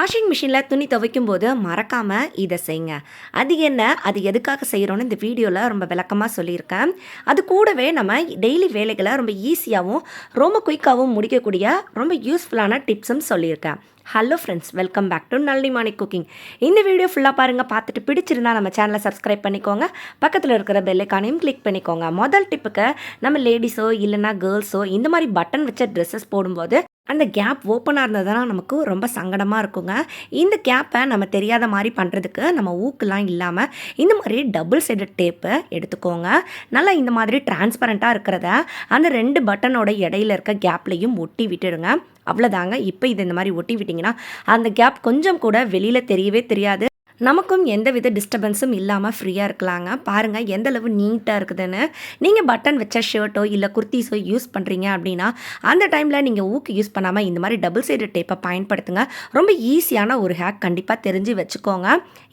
Washing மிஷினில் துணி துவைக்கும் போது மறக்காமல் இதை செய்யுங்க. அது என்ன? அது எதுக்காக செய்கிறோன்னு இந்த வீடியோவில் ரொம்ப விளக்கமாக சொல்லியிருக்கேன். அது கூடவே நம்ம டெய்லி வேலைகளை ரொம்ப ஈஸியாகவும் ரொம்ப குயிக்காகவும் முடிக்கக்கூடிய ரொம்ப யூஸ்ஃபுல்லான டிப்ஸும் சொல்லியிருக்கேன். Hello friends welcome back to Nallimani cooking. இந்த வீடியோ ஃபுல்லாக பாருங்கள் பார்த்துட்டு பிடிச்சிருந்தா நம்ம சேனலை சப்ஸ்கிரைப் பண்ணிக்கோங்க. பக்கத்தில் இருக்கிற பெல்லைக்கானையும் கிளிக் பண்ணிக்கோங்க. முதல் டிப்புக்கு நம்ம லேடிஸோ இல்லைன்னா கேர்ள்ஸோ இந்த மாதிரி பட்டன் வச்ச ட்ரெஸ்ஸஸ் போடும்போது அந்த கேப் ஓப்பனாக இருந்ததுனால் நமக்கு ரொம்ப சங்கடமாக இருக்குங்க. இந்த கேப்பை நம்ம தெரியாத மாதிரி பண்ணுறதுக்கு நம்ம ஊக்கெலாம் இல்லாமல் இந்த மாதிரி டபுள் சைடட் டேப்பை எடுத்துக்கோங்க. நல்லா இந்த மாதிரி டிரான்ஸ்பரண்ட்டாக இருக்கிறத அந்த ரெண்டு பட்டனோட இடையில இருக்க கேப்லேயும் ஒட்டி விட்டுடுங்க. அவ்வளோதாங்க இப்போ இது இந்த மாதிரி ஒட்டி விட்டிங்கன்னா அந்த கேப் கொஞ்சம் கூட வெளியில் தெரியவே தெரியாது. நமக்கும் எந்த வித டிஸ்டர்பன்ஸும் இல்லாமல் ஃப்ரீயாக இருக்கலாங்க. பாருங்கள் எந்தளவு நீட்டாக இருக்குதுன்னு. நீங்கள் பட்டன் வச்ச ஷர்ட்டோ இல்லை குர்த்திஸோ யூஸ் பண்ணுறீங்க அப்படின்னா அந்த டைமில் நீங்கள் ஊக்கு யூஸ் பண்ணாமல் இந்த மாதிரி டபுள் சைடு டேப்பை பயன்படுத்துங்க. ரொம்ப ஈஸியான ஒரு ஹேக் கண்டிப்பாக தெரிஞ்சு வச்சுக்கோங்க.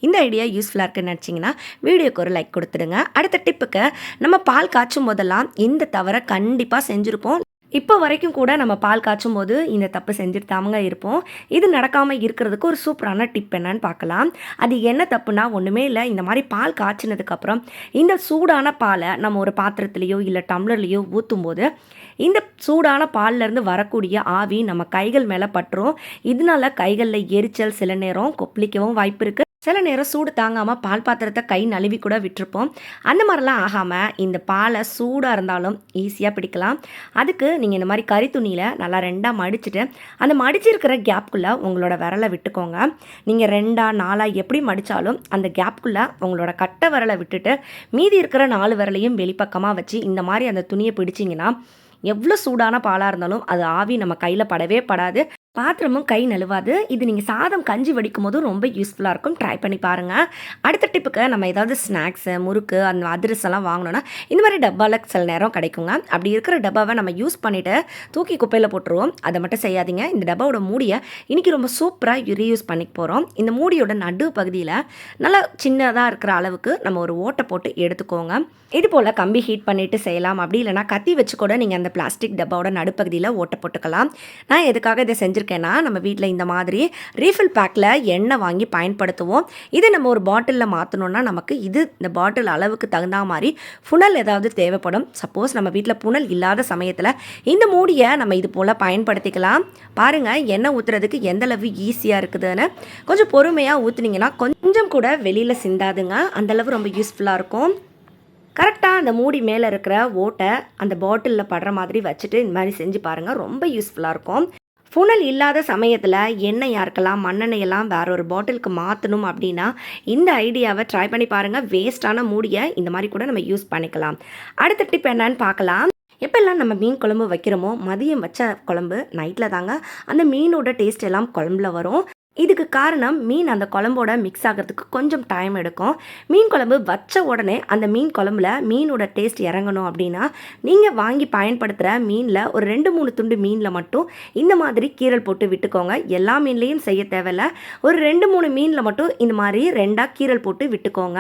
இந்த ஐடியா யூஸ்ஃபுல்லாக இருக்குன்னு நினச்சிங்கன்னா வீடியோக்கு ஒரு லைக் கொடுத்துடுங்க. அடுத்த டிப்புக்கு நம்ம பால் காய்ச்சும் போதெல்லாம் இந்த தவறை கண்டிப்பாக செஞ்சுருப்போம். இப்போ வரைக்கும் கூட நம்ம பால் காய்ச்சும் போது இந்த தப்பு செஞ்சுட்டு தாமங்க இருப்போம். இது நடக்காமல் இருக்கிறதுக்கு ஒரு சூப்பரான டிப் என்னன்னு பார்க்கலாம். அது என்ன தப்புனா ஒன்றுமே இல்லை. இந்த மாதிரி பால் காய்ச்சினதுக்கப்புறம் இந்த சூடான பாலை நம்ம ஒரு பாத்திரத்துலேயோ இல்லை டம்ளர்லேயோ ஊற்றும் போது இந்த சூடான பால்லேருந்து வரக்கூடிய ஆவி நம்ம கைகள் மேலே பட்டுரும். இதனால கைகளில் எரிச்சல் சில நேரம் கொப்பளிக்கவும் வாய்ப்பு இருக்குது சில நேரம் சூடு தாங்காமல் பால் பாத்திரத்தை கை நழுவி கூட விட்டுருப்போம். அந்த மாதிரிலாம் ஆகாமல் இந்த பாலை சூடாக இருந்தாலும் ஈஸியாக பிடிக்கலாம். அதுக்கு நீங்கள் இந்த மாதிரி கறி துணியில் நல்லா ரெண்டாக மடிச்சுட்டு அந்த மடிச்சிருக்கிற கேப்புக்குள்ளே உங்களோட விரலை விட்டுக்கோங்க. நீங்கள் ரெண்டாக நாலாக எப்படி மடித்தாலும் அந்த கேப்புக்குள்ளே உங்களோட கட்டை விரலை விட்டுட்டு மீதி இருக்கிற நாலு விரலையும் வெளிப்பக்கமாக வச்சு இந்த மாதிரி அந்த துணியை பிடிச்சிங்கன்னா எவ்வளோ சூடான பாலாக இருந்தாலும் அது ஆவி நம்ம கையில் படவே படாது. பாத்திரமும் கை நழுவாது. இது நீங்கள் சாதம் கஞ்சி வடிக்கும் போதும் ரொம்ப யூஸ்ஃபுல்லாக இருக்கும். ட்ரை பண்ணி பாருங்கள் அடுத்த டிப்புக்கு நம்ம ஏதாவது ஸ்நாக்ஸு முறுக்கு அந்த அதிரசெல்லாம் வாங்கினோன்னா இந்த மாதிரி டப்பாவில் சில நேரம் கிடைக்குங்க. அப்படி இருக்கிற டப்பாவை நம்ம யூஸ் பண்ணிவிட்டு தூக்கி குப்பையில் போட்டுருவோம். அதை மட்டும் செய்யாதீங்க. இந்த டப்பாவோட மூடியை இன்றைக்கி ரொம்ப சூப்பராக ரீயூஸ் பண்ணி போகிறோம் இந்த மூடியோட நடு பகுதியில் நல்லா சின்னதாக இருக்கிற அளவுக்கு நம்ம ஒரு ஓட்டை போட்டு எடுத்துக்கோங்க. இது போல் கம்பி ஹீட் பண்ணிவிட்டு செய்யலாம். அப்படி இல்லைனா கத்தி வச்சு கூட நீங்கள் அந்த பிளாஸ்டிக் டப்பாவோட நடுப்பகுதியில் ஓட்டை போட்டுக்கலாம். நான் எதுக்காக இதை வச்சுருக்கேன்னா நம்ம வீட்டில் இந்த மாதிரி ரீஃபில் பேக்கில் எண்ணெய் வாங்கி பயன்படுத்துவோம். இதை நம்ம ஒரு பாட்டிலில் மாற்றணுன்னா நமக்கு இது இந்த பாட்டில் அளவுக்கு தகுந்த மாதிரி புனல் ஏதாவது தேவைப்படும். சப்போஸ் நம்ம வீட்டில் புனல் இல்லாத சமயத்தில் இந்த மூடியை நம்ம இது போல் பயன்படுத்திக்கலாம். பாருங்கள் எண்ணெய் ஊற்றுறதுக்கு எந்தளவு ஈஸியாக இருக்குதுன்னு. கொஞ்சம் பொறுமையாக ஊற்றுனீங்கன்னா கொஞ்சம் கூட வெளியில் சிந்தாதுங்க. அந்தளவு ரொம்ப யூஸ்ஃபுல்லாக இருக்கும். கரெக்டாக அந்த மூடி மேலே இருக்கிற ஓட்டை அந்த பாட்டிலில் படுற மாதிரி வச்சுட்டு இந்த மாதிரி செஞ்சு பாருங்கள் ரொம்ப யூஸ்ஃபுல்லாக இருக்கும். புனல் இல்லாத சமயத்தில் எண்ணெயாக இருக்கலாம் மண்ணெண்ணெயெல்லாம் வேற ஒரு பாட்டிலுக்கு மாற்றணும் அப்படின்னா இந்த ஐடியாவை ட்ரை பண்ணி பாருங்கள் வேஸ்ட்டான மூடியை இந்த மாதிரி கூட நம்ம யூஸ் பண்ணிக்கலாம். அடுத்த டிப் என்னன்னு பார்க்கலாம். எப்பெல்லாம் நம்ம மீன் குழம்பு வைக்கிறோமோ மதியம் வச்ச குழம்பு நைட்டில் தாங்க. அந்த மீனோட டேஸ்ட் எல்லாம் குழம்புல வரும். இதுக்கு காரணம் மீன் அந்த குழம்போட மிக்ஸ் ஆகிறதுக்கு கொஞ்சம் டைம் எடுக்கும். மீன் குழம்பு வச்ச உடனே அந்த மீன் குழம்புல மீனோட டேஸ்ட் இறங்கணும் அப்படின்னா நீங்கள் வாங்கி பயன்படுத்துகிற மீனில் ஒரு ரெண்டு மூணு துண்டு மீனில் மட்டும் இந்த மாதிரி கீரல் போட்டு விட்டுக்கோங்க. எல்லா மீன்லேயும் செய்ய தேவையில்ல. ஒரு ரெண்டு மூணு மீனில் மட்டும் இந்த மாதிரி ரெண்டாக கீரல் போட்டு விட்டுக்கோங்க.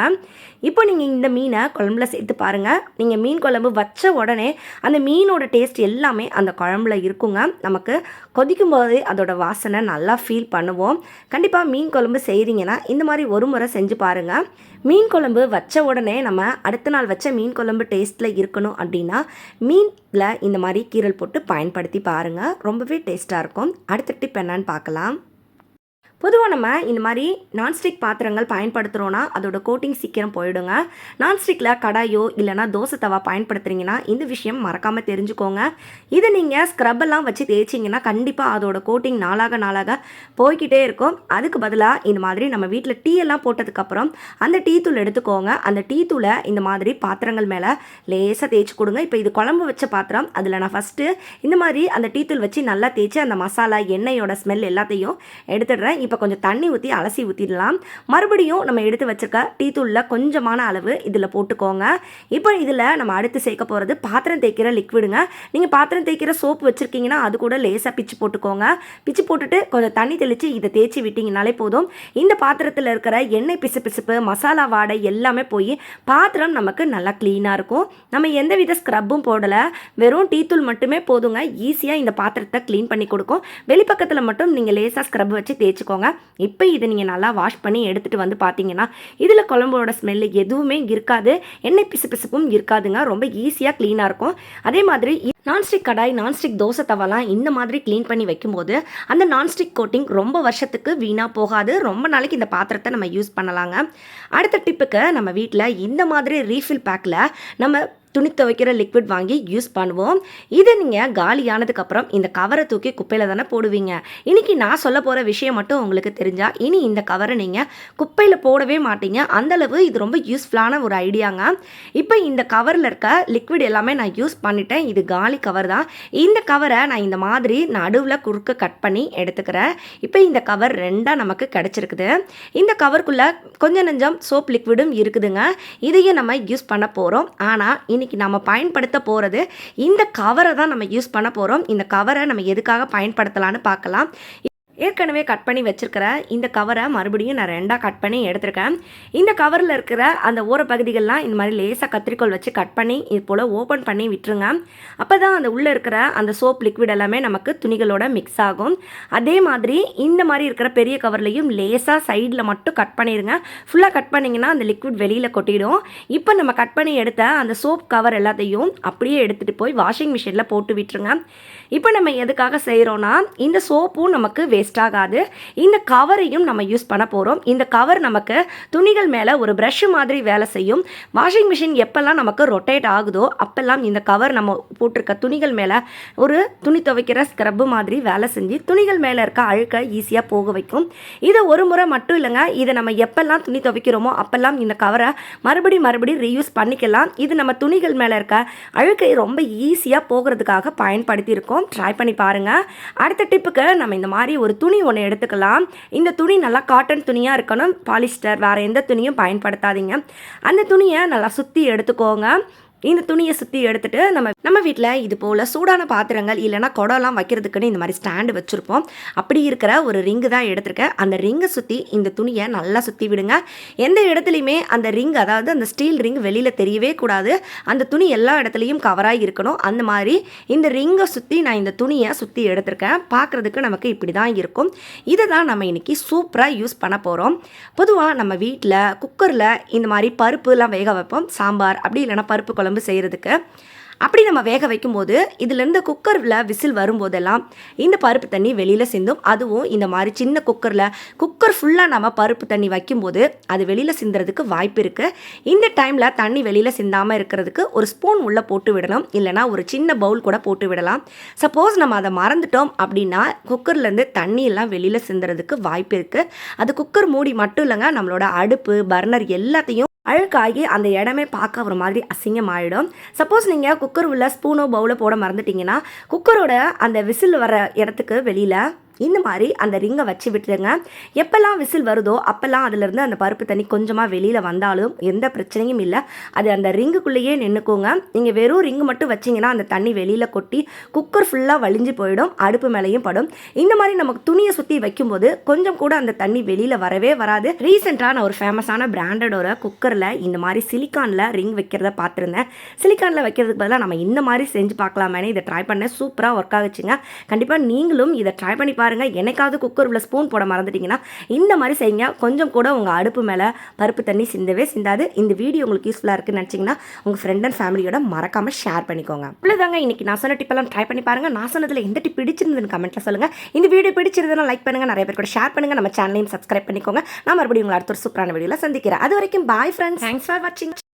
இப்போ நீங்கள் இந்த மீனை குழம்புல சேர்த்து பாருங்கள் நீங்கள் மீன் குழம்பு வச்ச உடனே அந்த மீனோட டேஸ்ட் எல்லாமே அந்த குழம்புல இருக்குங்க. நமக்கு கொதிக்கும் போதே அதோட வாசனை நல்லா ஃபீல் பண்ணுவோம். கண்டிப்பாக மீன் குழம்பு செய்கிறீங்கன்னா இந்த மாதிரி ஒரு முறை செஞ்சு பாருங்கள் மீன் குழம்பு வச்ச உடனே நம்ம அடுத்த நாள் வச்ச மீன் குழம்பு டேஸ்ட்டில் இருக்கணும் அப்படின்னா மீனில் இந்த மாதிரி கீரல் போட்டு பயன்படுத்தி பாருங்கள் ரொம்பவே டேஸ்ட்டாக இருக்கும். அடுத்த டிப் என்னன்னு பார்க்கலாம். பொதுவாக நம்ம இந்த மாதிரி நான்ஸ்டிக் பாத்திரங்கள் பயன்படுத்துகிறோன்னா அதோட கோட்டிங் சீக்கிரம் போயிடுங்க. நான்ஸ்டிக்கில் கடாயோ இல்லைனா தோசை தவா பயன்படுத்துகிறீங்கன்னா இந்த விஷயம் மறக்காமல் தெரிஞ்சுக்கோங்க. இதை நீங்கள் ஸ்க்ரப்பெல்லாம் வச்சு தேய்ச்சிங்கன்னா கண்டிப்பாக அதோட கோட்டிங் நாளாக நாளாக போய்கிட்டே இருக்கும். அதுக்கு பதிலாக இந்த மாதிரி நம்ம வீட்டில் டீ எல்லாம் போட்டதுக்கப்புறம் அந்த டீ தூள் எடுத்துக்கோங்க. அந்த டீ தூளை இந்த மாதிரி பாத்திரங்கள் மேலே லேசாக தேய்ச்சி கொடுங்க. இப்போ இது குழம்பு வச்ச பாத்திரம். அதில் நான் ஃபஸ்ட்டு இந்த மாதிரி அந்த டீ தூள் வச்சு நல்லா தேய்ச்சி அந்த மசாலா எண்ணெயோட ஸ்மெல் எல்லாத்தையும் எடுத்துடுறேன். இப்போ கொஞ்சம் தண்ணி ஊற்றி அலசி ஊற்றிடலாம் மறுபடியும் நம்ம எடுத்து வச்சுருக்க டீ தூளில் கொஞ்சமான அளவு இதில் போட்டுக்கோங்க. இப்போ இதில் நம்ம அடுத்து சேர்க்க போகிறது பாத்திரம் தேய்க்கிற லிக்விடுங்க நீங்கள் பாத்திரம் தேய்க்கிற சோப்பு வச்சுருக்கீங்கன்னா அது கூட லேசாக பிச்சு போட்டுக்கோங்க. பிச்சு போட்டுட்டு கொஞ்சம் தண்ணி தெளித்து இதை தேய்ச்சி விட்டிங்கனாலே போதும். இந்த பாத்திரத்தில் இருக்கிற எண்ணெய் பிசு பிசுப்பு மசாலா வாடை எல்லாமே போய் பாத்திரம் நமக்கு நல்லா க்ளீனாக இருக்கும். நம்ம எந்த வித ஸ்க்ரப்பும் போடலை. வெறும் டீ தூள் மட்டுமே போதுங்க. ஈஸியாக இந்த பாத்திரத்தை க்ளீன் பண்ணி கொடுக்கும். வெளிப்பக்கத்தில் மட்டும் நீங்கள் லேசாக ஸ்க்ரப் வச்சு தேய்ச்சிக்கோங்க. வச்சுக்கோங்க. இப்போ இதை நீங்கள் நல்லா வாஷ் பண்ணி எடுத்துகிட்டு வந்து பார்த்தீங்கன்னா இதில் குழம்போட ஸ்மெல்லு எதுவுமே இருக்காது. எண்ணெய் பிசு பிசுப்பும் இருக்காதுங்க. ரொம்ப ஈஸியாக க்ளீனாக இருக்கும். அதே மாதிரி நான்ஸ்டிக் கடாய் நான்ஸ்டிக் தோசை தவாலாம் இந்த மாதிரி க்ளீன் பண்ணி வைக்கும்போது அந்த நான்ஸ்டிக் கோட்டிங் ரொம்ப வருஷத்துக்கு வீணாக போகாது. ரொம்ப நாளைக்கு இந்த பாத்திரத்தை நம்ம யூஸ் பண்ணலாங்க. அடுத்த டிப்புக்கு நம்ம வீட்டில் இந்த மாதிரி ரீஃபில் பேக்கில் நம்ம துணி துவைக்கிற லிக்விட் வாங்கி யூஸ் பண்ணுவோம். இதை நீங்கள் காலியானதுக்கப்புறம் இந்த கவரை தூக்கி குப்பையில் தானே போடுவீங்க. இன்னைக்கு நான் சொல்ல போகிற விஷயம் மட்டும் உங்களுக்கு தெரிஞ்சால் இனி இந்த கவரை நீங்கள் குப்பையில் போடவே மாட்டீங்க. அந்தளவு இது ரொம்ப யூஸ்ஃபுல்லான ஒரு ஐடியாங்க இப்போ இந்த கவரில் இருக்க லிக்விட் எல்லாமே நான் யூஸ் பண்ணிட்டேன். இது காலி கவர் தான். இந்த கவரை நான் இந்த மாதிரி நடுவில் குறுக்க கட் பண்ணி எடுத்துக்கிறேன். இப்போ இந்த கவர் ரெண்டாக நமக்கு கிடச்சிருக்குது. இந்த கவருக்குள்ளே கொஞ்சம் நெஞ்சம் சோப் லிக்விடும் இருக்குதுங்க. இதையும் நம்ம யூஸ் பண்ண போகிறோம் ஆனால் இன்றைக்கி நம்ம பயன்படுத்த போகிறது இந்த கவரை தான் நம்ம யூஸ் பண்ண போகிறோம் இந்த கவரை நம்ம எதுக்காக பயன்படுத்தலான்னு பார்க்கலாம். ஏற்கனவே கட் பண்ணி வச்சுருக்கிற இந்த கவரை மறுபடியும் நான் ரெண்டாக கட் பண்ணி எடுத்திருக்கேன். இந்த கவரில் இருக்கிற அந்த ஓரப்பகுதிகள்லாம் இந்த மாதிரி லேசாக கத்திரிக்கோல் வச்சு கட் பண்ணி இது போல் ஓப்பன் பண்ணி விட்டுருங்க. அப்போ தான் அந்த உள்ளே இருக்கிற அந்த சோப் லிக்விட் எல்லாமே நமக்கு துணிகளோட மிக்ஸ் ஆகும். அதே மாதிரி இந்த மாதிரி இருக்கிற பெரிய கவர்லையும் லேசாக சைடில் மட்டும் கட் பண்ணிடுங்க ஃபுல்லாக கட் பண்ணிங்கன்னா அந்த லிக்விட் வெளியில் கொட்டிடும். இப்போ நம்ம கட் பண்ணி எடுத்த அந்த சோப் கவர் எல்லாத்தையும் அப்படியே எடுத்துகிட்டு போய் வாஷிங் மிஷினில் போட்டு விட்டுருங்க. இப்போ நம்ம எதுக்காக செய்கிறோன்னா இந்த சோப்பும் நமக்கு வேஸ்ட் ஆகாது. இந்த கவரையும் நம்ம யூஸ் பண்ண போகிறோம் இந்த கவர் நமக்கு துணிகள் மேலே ஒரு ப்ரஷ் மாதிரி வேலை செய்யும். வாஷிங் மிஷின் எப்போல்லாம் நமக்கு ரொட்டேட் ஆகுதோ அப்போல்லாம் இந்த கவர் நம்ம போட்டிருக்க துணிகள் மேலே ஒரு துணி துவைக்கிற ஸ்க்ரப்பு மாதிரி வேலை செஞ்சு துணிகள் மேலே இருக்க அழுக்க ஈஸியாக போக வைக்கும். இதை ஒரு முறை மட்டும் இல்லைங்க. இதை நம்ம எப்போல்லாம் துணி துவைக்கிறோமோ அப்போல்லாம் இந்த கவரை மறுபடி மறுபடி ரீயூஸ் பண்ணிக்கலாம். இது நம்ம துணிகள் மேலே இருக்க அழுக்கை ரொம்ப ஈஸியாக போகிறதுக்காக பயன்படுத்தியிருக்கோம். ட்ரை பண்ணி பாருங்கள் அடுத்த டிப்புக்கு நம்ம இந்த மாதிரி ஒரு துணி ஒன்று எடுத்துக்கலாம். இந்த துணி நல்லா காட்டன் துணியாக இருக்கணும். பாலிஸ்டர் வேறு எந்த துணியும் பயன்படுத்தாதீங்க. அந்த துணியை நல்லா சுற்றி எடுத்துக்கோங்க. இந்த துணியை சுற்றி எடுத்துட்டு நம்ம நம்ம வீட்டில் இது போல் சூடான பாத்திரங்கள் இல்லைனா குடம்லாம் வைக்கிறதுக்குன்னு இந்த மாதிரி ஸ்டாண்டு வச்சுருப்போம். அப்படி இருக்கிற ஒரு ரிங்கு தான் எடுத்திருக்கேன். அந்த ரிங்கை சுற்றி இந்த துணியை நல்லா சுற்றி விடுங்க. எந்த இடத்துலையுமே அந்த ரிங் அதாவது அந்த ஸ்டீல் ரிங் வெளியில் தெரியவே கூடாது. அந்த துணி எல்லா இடத்துலையும் கவராக இருக்கணும் அந்த மாதிரி இந்த ரிங்கை சுற்றி நான் இந்த துணியை சுற்றி எடுத்திருக்கேன். பார்க்குறதுக்கு நமக்கு இப்படி தான் இருக்கும். இதை தான் நம்ம இன்றைக்கி சூப்பராக யூஸ் பண்ண போகிறோம் பொதுவாக நம்ம வீட்டில் குக்கரில் இந்த மாதிரி பருப்புலாம் வேக வைப்போம். சாம்பார் அப்படி இல்லைன்னா பருப்பு குழம்பு செய்கிறதுக்கு அப்படி நம்ம வேக வைக்கும்போது இதுலேருந்து குக்கரில் விசில் வரும்போதெல்லாம் இந்த பருப்பு தண்ணி வெளியில் சிந்தும். அதுவும் இந்த மாதிரி சின்ன குக்கரில் குக்கர் ஃபுல்லாக நம்ம பருப்பு தண்ணி வைக்கும்போது அது வெளியில் சிந்துறதுக்கு வாய்ப்பு இருக்குது இந்த டைமில் தண்ணி வெளியில் சிந்தாமல் இருக்கிறதுக்கு ஒரு ஸ்பூன் உள்ளே போட்டு விடணும். இல்லைனா ஒரு சின்ன பவுல் கூட போட்டு விடலாம். சப்போஸ் நம்ம அதை மறந்துட்டோம் அப்படின்னா குக்கர்லேருந்து தண்ணியெல்லாம் வெளியில் சிந்துறதுக்கு வாய்ப்பு இருக்குது அது குக்கர் மூடி மட்டும் இல்லைங்க நம்மளோட அடுப்பு பர்னர் எல்லாத்தையும் அழுக்காகி அந்த இடமே பார்க்க ஒரு மாதிரி அசிங்கமாயிடும். சப்போஸ் நீங்கள் குக்கர் உள்ள ஸ்பூனோ பவுலோ போட மறந்துட்டீங்கன்னா குக்கரோட அந்த விசில் வர இடத்துக்கு வெளியில் இந்த மாதிரி அந்த ரிங்கை வச்சு விட்டுருங்க. எப்போல்லாம் விசில் வருதோ அப்போல்லாம் அதுலேருந்து அந்த பருப்பு தண்ணி கொஞ்சமாக வெளியில் வந்தாலும் எந்த பிரச்சனையும் இல்லை. அது அந்த ரிங்குக்குள்ளேயே நின்றுக்கோங்க நீங்கள் வெறும் ரிங்கு மட்டும் வச்சிங்கன்னா அந்த தண்ணி வெளியில் கொட்டி குக்கர் ஃபுல்லாக வலிஞ்சு போயிடும் அடுப்பு மேலேயும் படும். இந்த மாதிரி நமக்கு துணியை சுற்றி வைக்கும்போது கொஞ்சம் கூட அந்த தண்ணி வெளியில் வரவே வராது. ரீசெண்டாக நான் ஒரு ஃபேமஸான பிராண்டடோட குக்கரில் இந்த மாதிரி சிலிக்கானில் ரிங் வைக்கிறத பார்த்துருந்தேன். சிலிக்கானில் வைக்கிறதுக்கு பதிலாக நம்ம இந்த மாதிரி செஞ்சு பார்க்கலாமேனே இதை ட்ரை பண்ணேன். சூப்பராக ஒர்க் ஆகுச்சுங்க கண்டிப்பாக நீங்களும் இதை ட்ரை பண்ணி பாருங்கள் என்னைக்காவது குக்கர் உள்ள ஸ்பூன் போட மறந்துட்டீங்கன்னா இந்த மாதிரி செய்யுங்க. கொஞ்சம் கூட உங்கள் அடுப்பு மேலே பருப்பு தண்ணி சிந்தவே சிந்தாது. இந்த வீடியோ உங்களுக்கு யூஸ்ஃபுல்லாக இருக்குன்னு நினச்சிங்கன்னா உங்கள் ஃப்ரெண்ட் அண்ட் ஃபேமிலியோட மறக்காமல் ஷேர் பண்ணிக்கோங்க. இவ்வளோதாங்க இன்னைக்கு நான் சொன்ன டிப்பெல்லாம் ட்ரை பண்ணி பாருங்கள் நான் சொன்னதில் எந்த டிப் பிடிச்சிருந்ததுன்னு கமெண்ட்டில் சொல்லுங்கள் இந்த வீடியோ பிடிச்சிருந்ததுன்னா லைக் பண்ணுங்கள் நிறைய பேர் கூட ஷேர் பண்ணுங்கள் நம்ம சேனலையும் சப்ஸ்கிரைப் பண்ணிக்கோங்க. நான் மறுபடியும் உங்களை அடுத்த ஒரு சூப்பரான வீடியோவில் சந்திக்கிறேன். அது வரைக்கும் பாய் ஃப்ரெண்ட்ஸ் தேங்க்ஸ் ஃபார் வாட்சிங்